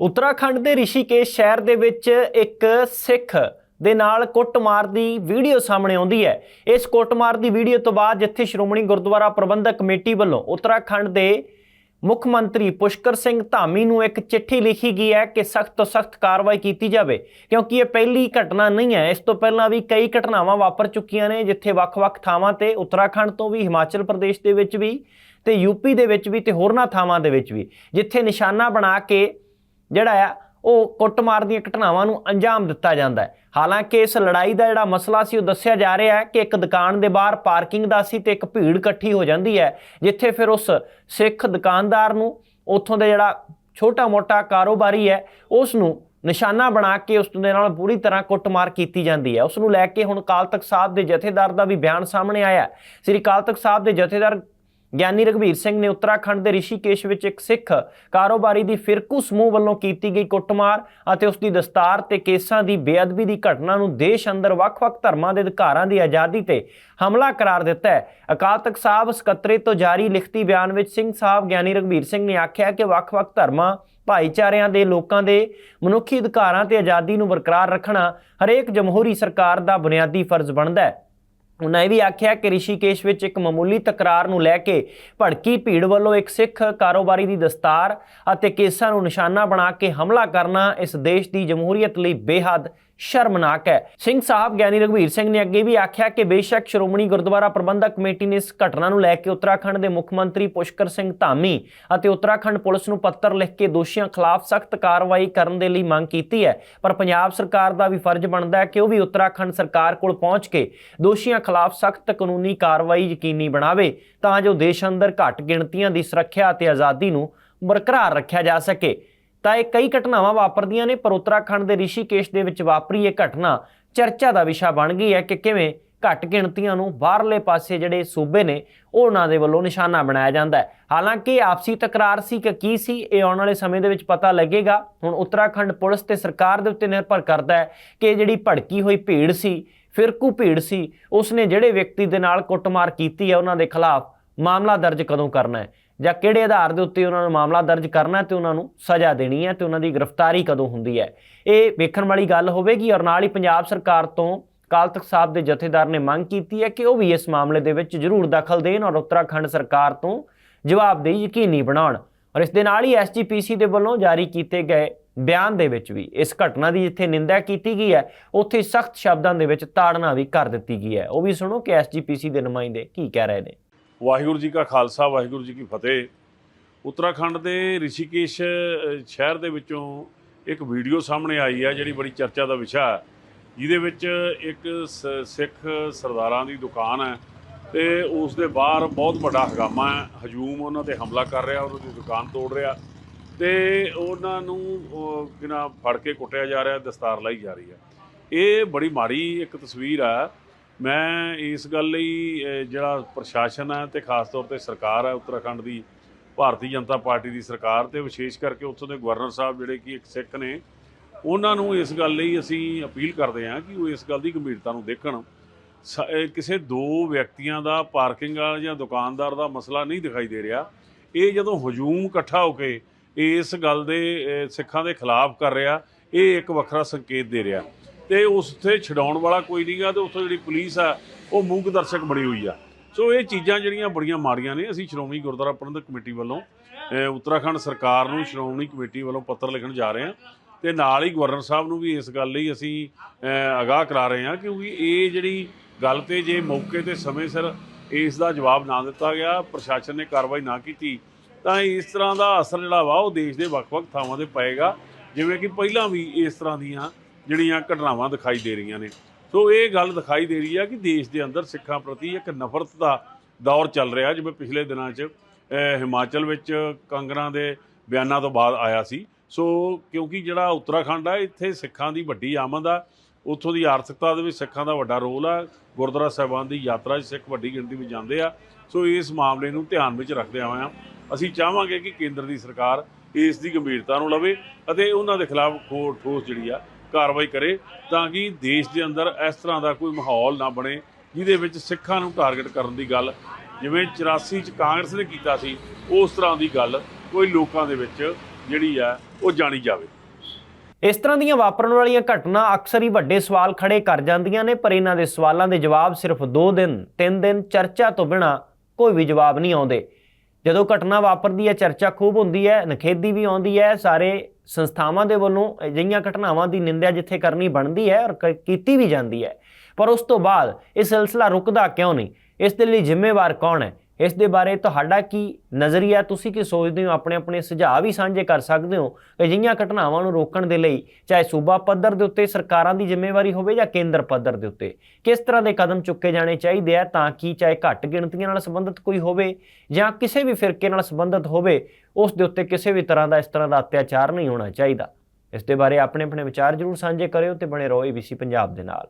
ਉੱਤਰਾਖੰਡ ਦੇ ਰਿਸ਼ੀਕੇਸ਼ ਸ਼ਹਿਰ ਦੇ ਵਿੱਚ ਇੱਕ ਸਿੱਖ ਦੇ ਨਾਲ ਕੁੱਟਮਾਰ ਦੀ ਵੀਡੀਓ ਸਾਹਮਣੇ ਆਉਂਦੀ ਹੈ। ਇਸ ਕੁੱਟਮਾਰ ਦੀ ਵੀਡੀਓ ਤੋਂ ਬਾਅਦ ਜਿੱਥੇ ਸ਼੍ਰੋਮਣੀ ਗੁਰਦੁਆਰਾ ਪ੍ਰਬੰਧਕ ਕਮੇਟੀ ਵੱਲੋਂ ਉੱਤਰਾਖੰਡ ਦੇ ਮੁੱਖ ਮੰਤਰੀ ਪੁਸ਼ਕਰ ਸਿੰਘ ਧਾਮੀ ਨੂੰ ਇੱਕ ਚਿੱਠੀ ਲਿਖੀ ਗਈ ਹੈ ਕਿ ਸਖਤ ਤੋਂ ਸਖਤ ਕਾਰਵਾਈ ਕੀਤੀ ਜਾਵੇ, ਕਿਉਂਕਿ ਇਹ ਪਹਿਲੀ ਘਟਨਾ ਨਹੀਂ ਹੈ। ਇਸ ਤੋਂ ਪਹਿਲਾਂ ਵੀ ਕਈ ਘਟਨਾਵਾਂ ਵਾਪਰ ਚੁੱਕੀਆਂ ਨੇ, ਜਿੱਥੇ ਵੱਖ-ਵੱਖ ਥਾਵਾਂ ਤੇ ਉੱਤਰਾਖੰਡ ਤੋਂ ਵੀ, ਹਿਮਾਚਲ ਪ੍ਰਦੇਸ਼ ਦੇ ਵਿੱਚ ਵੀ ਤੇ ਯੂਪੀ ਦੇ ਵਿੱਚ ਵੀ ਤੇ ਹੋਰਨਾਂ ਥਾਵਾਂ ਦੇ ਵਿੱਚ ਵੀ, ਜਿੱਥੇ ਨਿਸ਼ਾਨਾ ਬਣਾ ਕੇ ਜਿਹੜਾ ਆ, ਉਹ ਕੁੱਟਮਾਰ ਦੀਆਂ ਘਟਨਾਵਾਂ ਨੂੰ ਅੰਜਾਮ ਦਿੱਤਾ ਜਾਂਦਾ ਹੈ। ਹਾਲਾਂਕਿ ਇਸ ਲੜਾਈ ਦਾ ਜਿਹੜਾ ਮਸਲਾ ਸੀ, ਉਹ ਦੱਸਿਆ ਜਾ ਰਿਹਾ ਹੈ ਕਿ ਇੱਕ ਦੁਕਾਨ ਦੇ ਬਾਹਰ ਪਾਰਕਿੰਗ ਦਾ ਸੀ ਤੇ ਇੱਕ ਭੀੜ ਇਕੱਠੀ ਹੋ ਜਾਂਦੀ ਹੈ, ਜਿੱਥੇ ਫਿਰ ਉਸ ਸਿੱਖ ਦੁਕਾਨਦਾਰ ਨੂੰ ਉੱਥੋਂ ਦਾ ਜਿਹੜਾ ਛੋਟਾ-ਮੋਟਾ ਕਾਰੋਬਾਰੀ ਹੈ, ਉਸ ਨੂੰ ਨਿਸ਼ਾਨਾ ਬਣਾ ਕੇ ਉਸ ਦੇ ਨਾਲ ਪੂਰੀ ਤਰ੍ਹਾਂ ਕੁੱਟਮਾਰ ਕੀਤੀ ਜਾਂਦੀ ਹੈ। ਉਸ ਨੂੰ ਲੈ ਕੇ ਹੁਣ ਕਾਲ ਤਖਤ ਸਾਹਿਬ ਦੇ ਜਥੇਦਾਰ ਦਾ ਵੀ ਬਿਆਨ ਸਾਹਮਣੇ ਆਇਆ ਸ੍ਰੀ ਕਾਲ ਤਖਤ ਸਾਹਿਬ ਦੇ ਜਥੇਦਾਰ ਗਿਆਨੀ ਰਘਵੀਰ ਸਿੰਘ ਨੇ ਉੱਤਰਾਖੰਡ ਦੇ ਰਿਸ਼ੀਕੇਸ਼ ਵਿੱਚ ਇੱਕ ਸਿੱਖ ਕਾਰੋਬਾਰੀ ਦੀ ਫਿਰਕੂ ਸਮੂਹ ਵੱਲੋਂ ਕੀਤੀ ਗਈ ਕੁੱਟਮਾਰ ਅਤੇ ਉਸ ਦੀ ਦਸਤਾਰ ਤੇ ਕੇਸਾਂ ਦੀ ਬੇਅਦਬੀ ਦੀ ਘਟਨਾ ਨੂੰ ਦੇਸ਼ ਅੰਦਰ ਵੱਖ-ਵੱਖ ਧਰਮਾਂ ਦੇ ਅਧਿਕਾਰਾਂ ਦੀ ਆਜ਼ਾਦੀ ਤੇ ਹਮਲਾ ਕਰਾਰ ਦਿੱਤਾ ਹੈ। ਅਕਾਲ ਤਖਤ ਸਾਹਿਬ ਸਕੱਤਰੇ ਤੋਂ ਜਾਰੀ ਲਿਖਤੀ ਬਿਆਨ ਵਿੱਚ ਸਿੰਘ ਸਾਹਿਬ ਗਿਆਨੀ ਰਘਵੀਰ ਸਿੰਘ ਨੇ ਆਖਿਆ ਕਿ ਵੱਖ-ਵੱਖ ਧਰਮਾਂ, ਭਾਈਚਾਰਿਆਂ ਦੇ ਲੋਕਾਂ ਦੇ ਮਨੁੱਖੀ ਅਧਿਕਾਰਾਂ ਤੇ ਆਜ਼ਾਦੀ ਨੂੰ ਬਰਕਰਾਰ ਰੱਖਣਾ ਹਰੇਕ ਜਮਹੂਰੀ ਸਰਕਾਰ ਦਾ ਬੁਨਿਆਦੀ ਫਰਜ਼ ਬਣਦਾ ਹੈ। ਉਹਨਾਂ ਇਹ ਵੀ ਆਖਿਆ ਕਿ ਰਿਸ਼ੀਕੇਸ਼ ਵਿੱਚ ਇੱਕ ਮਾਮੂਲੀ ਤਕਰਾਰ ਨੂੰ ਲੈ ਕੇ ਭੜਕੀ ਭੀੜ ਵੱਲੋਂ ਇੱਕ ਸਿੱਖ ਕਾਰੋਬਾਰੀ ਦੀ ਦਸਤਾਰ ਅਤੇ ਕੇਸਾਂ ਨੂੰ ਨਿਸ਼ਾਨਾ ਬਣਾ ਕੇ ਹਮਲਾ ਕਰਨਾ ਇਸ ਦੇਸ਼ ਦੀ ਜਮਹੂਰੀਅਤ ਲਈ ਬੇਹੱਦ ਸ਼ਰਮਨਾਕ ਹੈ। ਸਿੰਘ ਸਾਹਿਬ ਗਿਆਨੀ ਰਘਵੀਰ ਸਿੰਘ ਨੇ ਅੱਗੇ ਵੀ ਆਖਿਆ ਕਿ ਬੇਸ਼ੱਕ ਸ਼੍ਰੋਮਣੀ ਗੁਰਦੁਆਰਾ ਪ੍ਰਬੰਧਕ ਕਮੇਟੀ ਨੇ ਇਸ ਘਟਨਾ ਨੂੰ ਲੈ ਕੇ ਉੱਤਰਾਖੰਡ ਦੇ ਮੁੱਖ ਮੰਤਰੀ ਪੁਸ਼ਕਰ ਸਿੰਘ ਧਾਮੀ ਅਤੇ ਉੱਤਰਾਖੰਡ ਪੁਲਿਸ ਨੂੰ ਪੱਤਰ ਲਿਖ ਕੇ ਦੋਸ਼ੀਆਂ ਖਿਲਾਫ ਸਖਤ ਕਾਰਵਾਈ ਕਰਨ ਦੇ ਲਈ ਮੰਗ ਕੀਤੀ ਹੈ। ਪਰ ਪੰਜਾਬ ਸਰਕਾਰ ਦਾ ਵੀ ਫਰਜ਼ ਬਣਦਾ ਹੈ ਕਿ ਉਹ ਵੀ ਉੱਤਰਾਖੰਡ ਸਰਕਾਰ ਕੋਲ ਪਹੁੰਚ ਕੇ ਦੋਸ਼ੀਆਂ ਖਿਲਾਫ ਸਖਤ ਕਾਨੂੰਨੀ ਕਾਰਵਾਈ ਯਕੀਨੀ ਬਣਾਵੇ ਤਾਂ ਜੋ ਦੇਸ਼ ਅੰਦਰ ਘੱਟ ਗਿਣਤੀਆਂ ਦੀ ਸੁਰੱਖਿਆ ਅਤੇ ਆਜ਼ਾਦੀ ਨੂੰ ਬਰਕਰਾਰ ਰੱਖਿਆ ਜਾ ਸਕੇ। ਤਾਂ ਇਹ ਕਈ ਘਟਨਾਵਾਂ ਵਾਪਰਦੀਆਂ ਨੇ, ਪਰ ਉੱਤਰਾਖੰਡ ਦੇ ਰਿਸ਼ੀਕੇਸ਼ ਦੇ ਵਿੱਚ ਵਾਪਰੀ ਇਹ ਘਟਨਾ ਚਰਚਾ ਦਾ ਵਿਸ਼ਾ ਬਣ ਗਈ ਹੈ ਕਿ ਕਿਵੇਂ ਘੱਟ ਗਿਣਤੀਆਂ ਨੂੰ ਬਾਹਰਲੇ ਪਾਸੇ ਜਿਹੜੇ ਸੂਬੇ ਨੇ ਉਹ ਉਹਨਾਂ ਦੇ ਵੱਲੋਂ ਨਿਸ਼ਾਨਾ ਬਣਾਇਆ ਜਾਂਦਾ ਹੈ। ਹਾਲਾਂਕਿ ਆਪਸੀ ਤਕਰਾਰ ਸੀ ਕਿ ਕੀ ਸੀ, ਇਹ ਆਉਣ ਵਾਲੇ ਸਮੇਂ ਦੇ ਵਿੱਚ ਪਤਾ ਲੱਗੇਗਾ। ਹੁਣ ਉੱਤਰਾਖੰਡ ਪੁਲਿਸ ਤੇ ਸਰਕਾਰ ਦੇ ਉੱਤੇ ਨਿਰਭਰ ਕਰਦਾ ਹੈ ਕਿ ਜਿਹੜੀ ਭੜਕੀ ਹੋਈ ਭੀੜ ਸੀ, ਫਿਰਕੂ ਭੀੜ ਸੀ, ਉਸਨੇ ਜਿਹੜੇ ਵਿਅਕਤੀ ਦੇ ਨਾਲ ਕੁੱਟਮਾਰ ਕੀਤੀ ਹੈ, ਉਹਨਾਂ ਦੇ ਖਿਲਾਫ ਮਾਮਲਾ ਦਰਜ ਕਦੋਂ ਕਰਨਾ ਹੈ? ਜਾਂ ਕਿਹੜੇ ਆਧਾਰ ਦੇ ਉੱਤੇ ਉਹਨਾਂ ਨੂੰ ਮਾਮਲਾ ਦਰਜ ਕਰਨਾ ਹੈ ਤੇ ਉਹਨਾਂ ਨੂੰ ਸਜ਼ਾ ਦੇਣੀ ਹੈ ਤੇ ਉਹਨਾਂ ਦੀ ਗ੍ਰਿਫਤਾਰੀ ਕਦੋਂ ਹੁੰਦੀ ਹੈ? ਇਹ ਵੇਖਣ ਵਾਲੀ ਗੱਲ ਹੋਵੇਗੀ ਔਰ ਨਾਲ ਹੀ ਪੰਜਾਬ ਸਰਕਾਰ ਤੋਂ ਕਾਲ ਤਖਤ ਸਾਹਿਬ ਦੇ ਜਥੇਦਾਰ ਨੇ ਮੰਗ ਕੀਤੀ ਹੈ ਕਿ ਉਹ ਵੀ ਇਸ ਮਾਮਲੇ ਦੇ ਵਿੱਚ ਜ਼ਰੂਰ ਦਖਲ ਦੇਣ ਔਰ ਉੱਤਰਾਖੰਡ ਸਰਕਾਰ ਤੋਂ ਜਵਾਬਦੇਹੀ ਯਕੀਨੀ ਬਣਾਉਣ। ਔਰ ਇਸ ਦੇ ਨਾਲ ਹੀ ਐਸਜੀਪੀਸੀ ਦੇ ਵੱਲੋਂ ਜਾਰੀ ਕੀਤੇ ਗਏ ਬਿਆਨ ਦੇ ਵਿੱਚ ਵੀ ਇਸ ਘਟਨਾ ਦੀ ਜਿੱਥੇ ਨਿੰਦਾ ਕੀਤੀ ਗਈ ਹੈ, ਉੱਥੇ ਸਖਤ ਸ਼ਬਦਾਂ ਦੇ ਵਿੱਚ ਤਾੜਨਾ ਵੀ ਕਰ ਦਿੱਤੀ ਗਈ ਹੈ। ਉਹ ਵੀ ਸੁਣੋ ਕਿ ਐਸਜੀਪੀਸੀ ਦੇ ਨੁਮਾਇੰਦੇ ਕੀ ਕਹਿ ਰਹੇ ਨੇ। ਵਾਹਿਗੁਰੂ ਜੀ ਕਾ ਖਾਲਸਾ ਵਾਹਿਗੁਰੂ ਜੀ ਕੀ ਫਤਿਹ। ਉੱਤਰਾਖੰਡ ਦੇ ਰਿਸ਼ੀਕੇਸ਼ ਸ਼ਹਿਰ ਦੇ ਵਿੱਚੋਂ ਇੱਕ ਵੀਡੀਓ ਸਾਹਮਣੇ ਆਈ ਹੈ ਜਿਹੜੀ ਬੜੀ ਚਰਚਾ ਦਾ ਵਿਸ਼ਾ ਹੈ। ਜਿਹਦੇ ਵਿੱਚ ਇੱਕ ਸ- ਸਿੱਖ ਸਰਦਾਰਾਂ ਦੀ ਦੁਕਾਨ ਹੈ ਤੇ ਉਸ ਦੇ ਬਾਹਰ ਬਹੁਤ ਵੱਡਾ ਹਗਾਮਾ ਹੈ। ਹਜੂਮ ਉਹਨਾਂ ਤੇ ਹਮਲਾ ਕਰ ਰਿਹਾ ਉਹਨਾਂ ਦੀ ਦੁਕਾਨ ਤੋੜ ਰਿਹਾ ਤੇ ਉਹਨਾਂ ਨੂੰ ਉਹ, ਕਿਨਾ ਫੜ ਕੇ ਕੁੱਟਿਆ ਜਾ ਰਿਹਾ ਦਸਤਾਰ ਲਾਈ ਜਾ ਰਹੀ ਹੈ। ਇਹ ਬੜੀ ਮਾੜੀ ਇੱਕ ਤਸਵੀਰ ਆ ਮੈਂ ਇਸ ਗੱਲ ਲਈ ਜਿਹੜਾ ਪ੍ਰਸ਼ਾਸਨ ਹੈ ਤੇ ਖਾਸ ਤੌਰ ਤੇ ਸਰਕਾਰ ਹੈ, ਉੱਤਰਾਖੰਡ ਦੀ, ਭਾਰਤੀ ਜਨਤਾ ਪਾਰਟੀ ਦੀ ਸਰਕਾਰ ਤੇ ਵਿਸ਼ੇਸ਼ ਕਰਕੇ ਉੱਥੋਂ ਦੇ ਗਵਰਨਰ ਸਾਹਿਬ ਜਿਹੜੇ ਕਿ ਇੱਕ ਸਿੱਖ ਨੇ, ਉਹਨਾਂ ਨੂੰ ਇਸ ਗੱਲ ਲਈ ਅਸੀਂ ਅਪੀਲ ਕਰਦੇ ਹਾਂ ਕਿ ਉਹ ਇਸ ਗੱਲ ਦੀ ਗੰਭੀਰਤਾ ਨੂੰ ਦੇਖਣ। ਸ- ਕਿਸੇ ਦੋ ਵਿਅਕਤੀਆਂ ਦਾ ਪਾਰਕਿੰਗ ਵਾਲਾ ਜਾਂ ਦੁਕਾਨਦਾਰ ਦਾ ਮਸਲਾ ਨਹੀਂ ਦਿਖਾਈ ਦੇ ਰਿਹਾ। ਇਹ ਜਦੋਂ ਹਜੂਮ ਇਕੱਠਾ ਹੋ ਕੇ ਇਸ ਗੱਲ ਦੇ ਸਿੱਖਾਂ ਦੇ ਖਿਲਾਫ ਕਰ ਰਿਹਾ, ਇਹ ਇੱਕ ਵੱਖਰਾ ਸੰਕੇਤ ਦੇ ਰਿਹਾ। ਤੇ ਉਸ ਤੇ ਛਡਾਉਣ ਵਾਲਾ ਕੋਈ ਨਹੀਂਗਾ ਤੇ ਉੱਥੋਂ ਜਿਹੜੀ ਪੁਲਿਸ ਆ ਉਹ ਮੂਕ ਦਰਸ਼ਕ ਬਣੀ ਹੋਈ ਆ। ਸੋ ਇਹ ਚੀਜ਼ਾਂ ਜਿਹੜੀਆਂ ਬੜੀਆਂ ਮਾੜੀਆਂ ਨੇ ਅਸੀਂ ਸ਼੍ਰੋਮਣੀ ਗੁਰਦੁਆਰਾ ਪ੍ਰਬੰਧਕ ਕਮੇਟੀ ਵੱਲੋਂ ਉੱਤਰਾਖੰਡ ਸਰਕਾਰ ਨੂੰ ਸ਼੍ਰੋਮਣੀ ਕਮੇਟੀ ਵੱਲੋਂ ਪੱਤਰ ਲਿਖਣ ਜਾ ਰਹੇ ਹਾਂ ਤੇ ਨਾਲ ਹੀ ਗਵਰਨਰ ਸਾਹਿਬ ਨੂੰ ਵੀ ਇਸ ਗੱਲ ਲਈ ਅਸੀਂ ਅਹ, ਆਗਾਹ ਕਰਾ ਰਹੇ ਹਾਂ ਕਿਉਂਕਿ ਇਹ ਜਿਹੜੀ ਗੱਲ ਤੇ ਜੇ ਮੌਕੇ ਤੇ ਸਮੇਂ ਸਿਰ ਇਸ ਦਾ ਜਵਾਬ ਨਾ ਦਿੱਤਾ ਗਿਆ ਪ੍ਰਸ਼ਾਸਨ ਨੇ ਕਾਰਵਾਈ ਨਾ ਕੀਤੀ ਤਾਂ ਇਸ ਤਰ੍ਹਾਂ ਦਾ ਅਸਰ ਜਿਹੜਾ ਵਾ ਉਹ ਦੇਸ਼ ਦੇ ਵੱਖ-ਵੱਖ ਥਾਵਾਂ ਤੇ ਪਏਗਾ। ਜਿਵੇਂ ਕਿ ਪਹਿਲਾਂ ਵੀ ਇਸ ਤਰ੍ਹਾਂ ਦੀਆਂ ਜਿਹੜੀਆਂ ਘਟਨਾਵਾਂ ਦਿਖਾਈ ਦੇ ਰਹੀਆਂ ਨੇ। ਸੋ ਇਹ ਗੱਲ ਦਿਖਾਈ ਦੇ ਰਹੀ ਆ ਕਿ ਦੇਸ਼ ਦੇ ਅੰਦਰ ਸਿੱਖਾਂ ਪ੍ਰਤੀ ਇੱਕ ਨਫ਼ਰਤ ਦਾ ਦੌਰ ਚੱਲ ਰਿਹਾ, ਜਿਵੇਂ ਪਿਛਲੇ ਦਿਨਾਂ 'ਚ ਹਿਮਾਚਲ ਵਿੱਚ ਕੰਗਰਾਂ ਦੇ ਬਿਆਨਾਂ ਤੋਂ ਬਾਅਦ ਆਇਆ ਸੀ। ਸੋ ਕਿਉਂਕਿ ਜਿਹੜਾ ਉੱਤਰਾਖੰਡ ਆ, ਇੱਥੇ ਸਿੱਖਾਂ ਦੀ ਵੱਡੀ ਆਮਦ ਆ। ਉੱਥੋਂ ਦੀ ਆਰਥਿਕਤਾ ਦੇ ਵਿੱਚ ਸਿੱਖਾਂ ਦਾ ਵੱਡਾ ਰੋਲ ਆ। ਗੁਰਦੁਆਰਾ ਸਾਹਿਬਾਨ ਦੀ ਯਾਤਰਾ 'ਚ ਸਿੱਖ ਵੱਡੀ ਗਿਣਤੀ ਵਿੱਚ ਜਾਂਦੇ ਆ। ਸੋ ਇਸ ਮਾਮਲੇ ਨੂੰ ਧਿਆਨ ਵਿੱਚ ਰੱਖਦੇ ਹੋਇਆਂ ਅਸੀਂ ਚਾਹਾਂਗੇ ਕਿ ਕੇਂਦਰ ਦੀ ਸਰਕਾਰ ਇਸ ਦੀ ਗੰਭੀਰਤਾ ਨੂੰ ਲਵੇ ਅਤੇ ਉਹਨਾਂ ਦੇ ਖਿਲਾਫ ਖੋ- ਠੋਸ ਜਿਹੜੀ ਆ ਕਾਰਵਾਈ ਕਰੇ ਤਾਂ ਕਿ ਦੇਸ਼ ਦੇ ਅੰਦਰ ਇਸ ਤਰ੍ਹਾਂ ਦਾ ਕੋਈ ਮਾਹੌਲ ਨਾ ਬਣੇ, ਜਿਹਦੇ ਵਿੱਚ ਸਿੱਖਾਂ ਨੂੰ ਟਾਰਗੇਟ ਕਰਨ ਦੀ ਗੱਲ, ਜਿਵੇਂ 84 ਚ ਕਾਂਗਰਸ ਨੇ ਕੀਤਾ ਸੀ, ਉਸ ਤਰ੍ਹਾਂ ਦੀ ਗੱਲ ਕੋਈ ਲੋਕਾਂ ਦੇ ਵਿੱਚ ਜਿਹੜੀ ਆ ਉਹ ਜਾਣੀ ਜਾਵੇ। ਇਸ ਤਰ੍ਹਾਂ ਦੀਆਂ ਵਾਪਰਨ ਵਾਲੀਆਂ ਘਟਨਾ ਅਕਸਰ ਹੀ ਵੱਡੇ ਸਵਾਲ ਖੜੇ ਕਰ ਜਾਂਦੀਆਂ ਨੇ, ਪਰ ਇਹਨਾਂ ਦੇ ਸਵਾਲਾਂ ਦੇ ਜਵਾਬ ਸਿਰਫ 2 ਦਿਨ 3 ਦਿਨ ਚਰਚਾ ਤੋਂ ਬਿਨਾ ਕੋਈ ਵੀ ਜਵਾਬ ਨਹੀਂ ਆਉਂਦੇ। ਜਦੋਂ ਘਟਨਾ ਵਾਪਰਦੀ ਹੈ, ਚਰਚਾ ਖੂਬ ਹੁੰਦੀ ਹੈ ਨਖੇਦੀ ਵੀ ਆਉਂਦੀ ਹੈ, ਸਾਰੇ ਸੰਸਥਾਵਾਂ ਦੇ ਵੱਲੋਂ ਅਜਿਹੀਆਂ ਘਟਨਾਵਾਂ ਦੀ ਨਿੰਦਿਆ ਜਿੱਥੇ ਕਰਨੀ ਬਣਦੀ ਹੈ ਔਰ ਕ- ਕੀਤੀ ਵੀ ਜਾਂਦੀ ਹੈ। ਪਰ ਉਸ ਤੋਂ ਬਾਅਦ ਇਹ ਸਿਲਸਿਲਾ ਰੁਕਦਾ ਕਿਉਂ ਨਹੀਂ? ਇਸ ਦੇ ਲਈ ਜ਼ਿੰਮੇਵਾਰ ਕੌਣ ਹੈ? ਇਸ ਦੇ ਬਾਰੇ ਤੁਹਾਡਾ ਕੀ ਨਜ਼ਰੀਆ? ਤੁਸੀਂ ਕੀ ਸੋਚਦੇ ਹੋ? ਆਪਣੇ ਆਪਣੇ ਸੁਝਾਅ ਵੀ ਸਾਂਝੇ ਕਰ ਸਕਦੇ ਹੋ ਅਜਿਹੀਆਂ ਘਟਨਾਵਾਂ ਨੂੰ ਰੋਕਣ ਦੇ ਲਈ ਚਾਹੇ ਸੂਬਾ ਪੱਧਰ ਦੇ ਉੱਤੇ ਸਰਕਾਰਾਂ ਦੀ ਜ਼ਿੰਮੇਵਾਰੀ ਹੋਵੇ ਜਾਂ ਕੇਂਦਰ ਪੱਧਰ ਦੇ ਉੱਤੇ, ਕਿਸ ਤਰ੍ਹਾਂ ਦੇ ਕਦਮ ਚੁੱਕੇ ਜਾਣੇ ਚਾਹੀਦੇ ਆ ਤਾਂ ਕਿ ਚਾਹੇ ਘੱਟ ਗਿਣਤੀਆਂ ਨਾਲ ਸੰਬੰਧਿਤ ਕੋਈ ਹੋਵੇ ਜਾਂ ਕਿਸੇ ਵੀ ਫਿਰਕੇ ਨਾਲ ਸੰਬੰਧਿਤ ਹੋਵੇ, ਉਸ ਦੇ ਉੱਤੇ ਕਿਸੇ ਵੀ ਤਰ੍ਹਾਂ ਦਾ ਇਸ ਤਰ੍ਹਾਂ ਦਾ ਅਤਿਆਚਾਰ ਨਹੀਂ ਹੋਣਾ ਚਾਹੀਦਾ। ਇਸ ਦੇ ਬਾਰੇ ਆਪਣੇ ਆਪਣੇ ਵਿਚਾਰ ਜ਼ਰੂਰ ਸਾਂਝੇ ਕਰਿਓ ਤੇ ਬਣੇ ਰਹੋ ABC ਪੰਜਾਬ ਦੇ ਨਾਲ।